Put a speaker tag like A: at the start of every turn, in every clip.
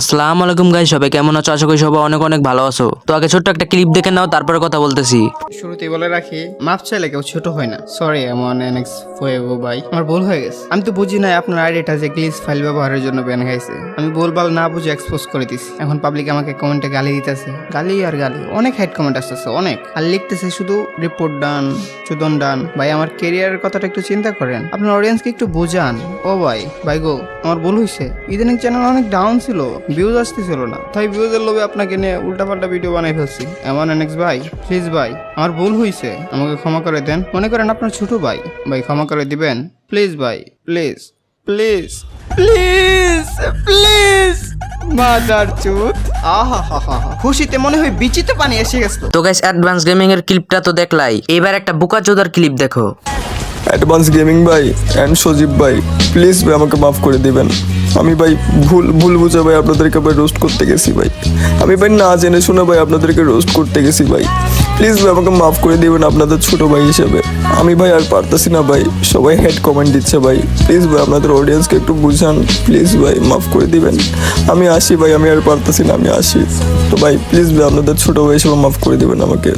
A: আসসালামু আলাইকুম গাই সবাই কেমন আছো? আশা করি সবাই অনেক অনেক ভালো আছো। তো আগে ছোট্ট একটা ক্লিপ দেখে নাও, তারপরে কথা বলতেছি।
B: শুরুতেই বলে রাখি, মাপ চাইলে কেউ ছোট হয় না। সরি এমন এনএক্স ফুয়েগো ভাই। আমার ভুল হয়ে গেছে। আমি তো বুঝি নাই আপনার আইডিটা যে গ্লিচ ফাইল ব্যবহারের জন্য ব্যান খাইছে আমি বলবাল না বুঝে এক্সপোজ করে দিছি। এখন পাবলিক আমাকে কমেন্টে গালি দিতেছে। গালি আর গালি। অনেক হাইট কমেন্ট আসতেছে, অনেক। আর লিখতেছে শুধু রিপোর্ট ডান চুদন ডান ভাই, আমার কেরিয়ারের কথাটা একটু চিন্তা করেন। আপনার অডিয়েন্সকে একটু বোঝান। ও ভাই ভাই গো, আমার ভুল হয়েছে ইদানিং চ্যানেল অনেক ডাউন ছিল। ভিউজ আসতেছিল না। তাই ভিউজের লোভে আপনাকে নিয়ে উল্টাপাল্টা ভিডিও বানাই ফেলছি। এমন এনএক্স ভাই প্লিজ ভাই, আমার ভুল হয়েছে আমাকে ক্ষমা করে দেন। মনে করেন আপনার ছোট ভাই। ভাই, ক্ষমা করে দিবেন? প্লিজ ভাই please please please please mother চুত আহা হা হা হা খুশিতে মনে হয় বিচিতে পানি এসে গেছে।
A: তো গাইস অ্যাডভান্স গেমিং এর ক্লিপটা তো দেখলাই। এবার একটা বুকা ক্লিপ দেখো।
C: অ্যাডভান্স গেমিং ভাই অ্যান্ড সজীব ভাই প্লিজ ভাই আমাকে মাফ করে দিবেন। আমি ভাই ভুল ভুল বুঝে ভাই আপনাদেরকে ভাই রোস্ট করতে গেছি ভাই। আমি ভাই না জেনে শুনে ভাই আপনাদেরকে রোস্ট করতে গেছি ভাই। প্লিজ ভাই আমাকে মাফ করে দিবেন আপনাদের ছোট ভাই হিসেবে। আমি ভাই আর পারতেছি না ভাই। সবাই হেড কমেন্ট দিচ্ছে ভাই। প্লিজ ভাই, আপনাদের অডিয়েন্সকে একটু বুঝান। প্লিজ ভাই, মাফ করে দিবেন। আমি আসি ভাই, আমি আর পারতেছি না, আমি আসি। তো ভাই প্লিজ ভাই, আপনাদের ছোট ভাই হিসেবে মাফ করে দিবেন আমাকে।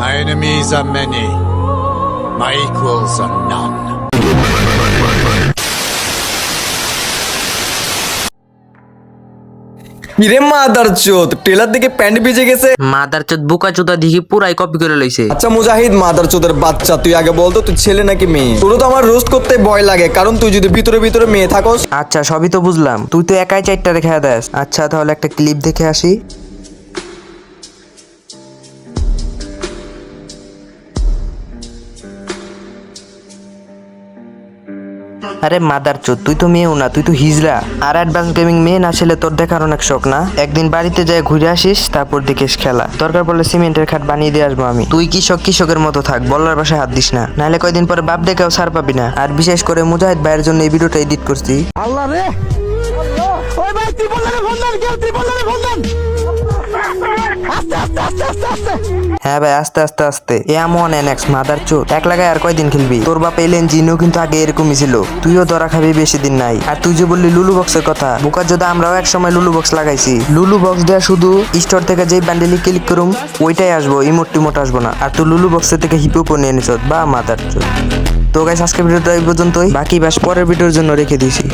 D: My enemies are many. My equals are none.
C: কিরে মাদার চোদ ট্রেলার দিকে প্যান্ট ভিজে গেছে?
A: মাদার চোদ বুকা চোদা দেখি পুরাই কপি করে লইছে।
C: আচ্ছা মুজাহিদ মাদার চোদের বাচ্চা তুই আগে বলতো তুই ছেলে নাকি মেয়ে? তোর তো আমার রোস্ট করতে ভয় লাগে কারণ তুই যদি ভিতরে ভিতরে মেয়ে থাকস
A: আচ্ছা সবই তো বুঝলাম। তুই তো একাই চারটা রেখে দেস আচ্ছা তাহলে একটা ক্লিপ দেখে আসি। আরে মাদার চোদ, তুই তো মেয়েও না, তুই তো হিজড়া। আর অ্যাডভান্স গেমিং মেয়ে না ছেলে তোর দেখার অনেক শখ না? একদিন বাড়িতে যায় ঘুরে আসিস, তারপর দেখিস খেলা। দরকার পড়লে সিমেন্টের খাট বানিয়ে দিয়ে আসব আমি। তুই কৃষক কৃষকের মতো থাক, বলার বাসায় হাত দিস না। নাহলে কয়দিন পরে বাপ ডেকেও সার পাবি না। আর বিশেষ করে মুজাহিদ ভাইয়ের জন্য এই ভিডিওটা এডিট করছি। হ্যাঁ ভাই, আস্তে আস্তে আস্তে। এমন এনএক্স মাদার চোট এক লাগায় আর কয়দিন খেলবি? তোর বাপ এলেন জিনও কিন্তু আগে এরকমই ছিল। তুইও ধরা খাবি, বেশি দিন নাই। আর তুই যে বললি লুলু বক্সের কথা বুকার যদি আমরাও এক সময় লুলু বক্স লাগাইছি। লুলু বক্স দেওয়া শুধু স্টোর থেকে যেই ব্যান্ডেলি ক্লিক করুম, ওইটাই আসব ইমোট টিমোট আসব না। আর তুই লুলু বক্সের থেকে হিপো নিয়ে নিছ, বা মাদার চোট তো গাইস আজকের ভিডিওটা এই পর্যন্তই। বাকি বাস পরের ভিডিওর জন্য রেখে দিয়েছি